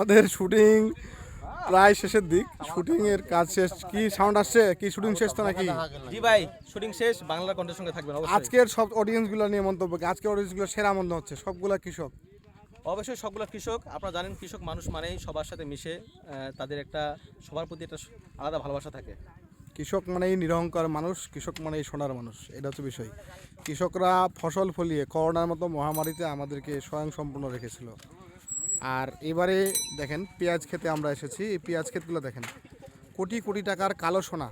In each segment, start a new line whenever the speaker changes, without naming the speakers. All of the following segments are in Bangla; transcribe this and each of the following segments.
আমাদের শুটিং প্রায় শেষের দিক। শুটিং এর কাজ শেষ। কি সাউন্ড আসছে? কি শুটিং শেষ তো নাকি?
জি ভাই শুটিং শেষ বাংলা কণ্ঠের সঙ্গে থাকবেন অবশ্যই।
আজকের সব অডিয়েন্সগুলো নিয়ে মন্তব্য কি? আজকের অডিয়েন্সগুলো সেরা মনে হচ্ছে। সবগুলা কৃষক
অবশ্যই সবগুলো কৃষক। আপনারা জানেন কৃষক মানুষ মানেই সবার সাথে মিশে তাদের একটা সবার প্রতি একটা আলাদা ভালোবাসা থাকে।
কৃষক মানেই নিরহংকার মানুষ কৃষক মানেই সোনার মানুষ এটা হচ্ছে বিষয়। কৃষকরা ফসল ফলিয়ে করোনার মতো মহামারীতে আমাদেরকে স্বয়ং সম্পূর্ণ রেখেছিল। আর এবারে দেখেন, পেঁয়াজ খেতে আমরা এসেছি। এই পেঁয়াজ ক্ষেতগুলো দেখেন, কোটি কোটি টাকার কালো সোনা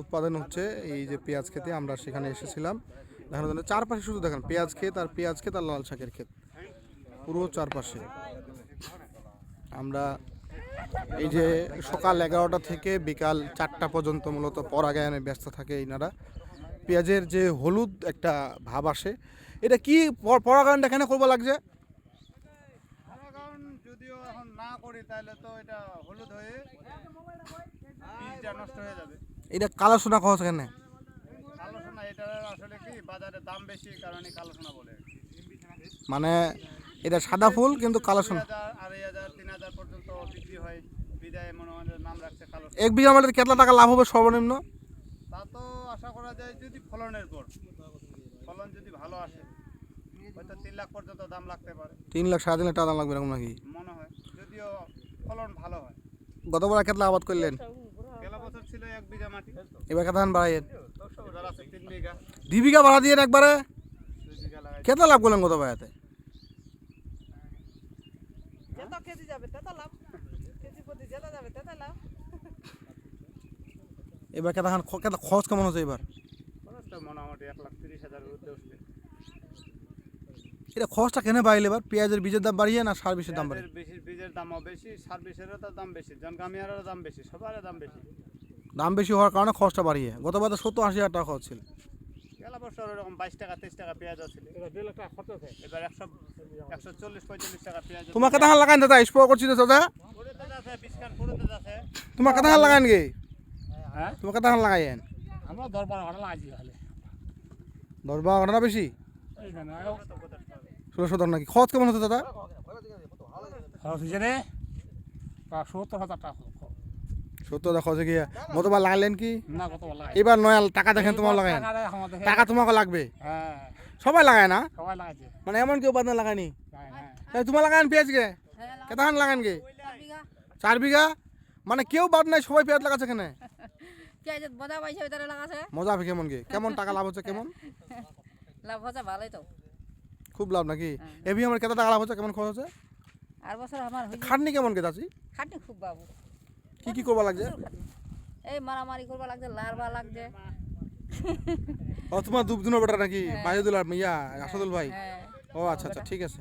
উৎপাদন হচ্ছে এই যে পেঁয়াজ খেতে আমরা সেখানে এসেছিলাম। দেখানোর জন্য চারপাশে শুধু দেখেন, পেঁয়াজ ক্ষেত আর পেঁয়াজ ক্ষেত আর লাল শাকের ক্ষেত। পুরো চারপাশে। আমরা এই যে সকাল এগারোটা থেকে বিকাল চারটা পর্যন্ত মূলত পরাগায়নে ব্যস্ত থাকে ইনারা। পেঁয়াজের যে হলুদ একটা ভাব আসে। এটা কি পরাগায়নটা এখানে করব লাগছে?
যদিও এখন না করি তাহলে তো এটা হলুদ হয়ে বীজটা নষ্ট হয়ে যাবে।
এটা কালো সোনা কহ এখানে
কালো সোনা এটার আসলে কি বাজারে দাম বেশি কারণে কালো সোনা বলে।
মানে এটা সাদা ফুল কিন্তু কালো সোনা।
আড়াই হাজার তিন হাজার পর্যন্ত বিক্রি হয়। বিদায় মনে হয় নাম রাখছে কালো
এক বিঘা আমাদের কেতলা টাকা লাভ হবে সর্বনিম্ন?
তা তো আশা করা যায় যদি ফলনের পর ফলন যদি ভালো আসে। হয়তো তিন লাখ পর্যন্ত দাম লাগতে পারে।
তিন লাখ সাড়ে তিন লাখ টাকা দাম লাগবে এরকম নাকি?
মনে হয়। যদিও ফলন ভালো হয়।
গতবার কেতলা আবাদ করলেন?
বছর ছিল এক বিঘা মাটি।
এবার কেতান বাড়াইয়েন।
তিন বিঘা।
দুই বিঘা বাড়া দিয়ে একবারে? কেতলা লাভ করলেন গত বাড়াতে
কেজি যাবে তত লাভ। কেজি প্রতি যেটা যাবে তত লাভ।
এবার কেতাখান কেতা খরচ কেমন হচ্ছে এবার?
খরচটা মোটামুটি এক লাখ তিরিশ হাজার উঠবে
এটা খরচটা কেন বাড়িলে এবার? পেঁয়াজের বীজের দাম বাড়িয়ে না সার বিষের দাম বাড়িয়ে?
বেশি বীজের দামও বেশি সার্ভিসেরও তো দাম বেশি জনকামিয়ারেরও দাম বেশি সবার দাম বেশি।
দাম বেশি হওয়ার কারণে খরচটা বাড়িয়ে। গতবার তো সত্তর আশি হাজার টাকা খরচ ছিল।
গেলা বছর এরকম বাইশ টাকা তেইশ টাকা পেঁয়াজ ছিল। এবার একশো একশো চল্লিশ পঁয়তাল্লিশ টাকা পেঁয়াজ
তোমার কেতাখান লাগাইন দাদা? স্প্রে করছি তো দাদা তোমার কেতাখান লাগাইন গে?
হ্যাঁ?
তোমার কেতাখান লাগাইন
আমরা দশ বারো তাহলে।
দশ বারো ঘণ্টা বেশি নাকি? খরচ কেমন হতো দাদা?
খরচ হয়েছে রে প্রায় সত্তর হাজার টাকা
সত্তর দেখা হচ্ছে গিয়া। গতবার লাগাইলেন কি?
না
এবার নয় টাকা দেখেন তোমার লাগাইন। টাকা তোমাকে লাগবে?
হ্যাঁ।
সবাই লাগায় না?
সবাই লাগাইছে।
মানে এমন কেউ বাদ লাগায়নি?
হ্যাঁ, হ্যাঁ।
তোমার লাগান পেঁয়াজ গে কেতাখান লাগান গে? চার বিঘা? মানে কেউ বাদ নাই সবাই পেঁয়াজ লাগাচ্ছে এখানে
মজা পাইছে ওইটারে
মজা কেমন গে? কেমন টাকা লাভ হচ্ছে কেমন?
লাভ হচ্ছে ভালোই তো।
খুব লাভ নাকি? এবি আমার কেতা টাকা লাভ হচ্ছে কেমন খরচ হচ্ছে
আর বছর আমার
খাটনি কেমন কেতা চাচি
খাটনি খুব বাবু।
কি কি করবা লাগছে?
এই মারামারি করবা লাগছে লারবা লাগছে।
ও তোমার দুবদিনের বেটা নাকি? বাইদুল আর মিয়া আসাদুল ভাই?
হ্যাঁ।
ও আচ্ছা আচ্ছা ঠিক আছে।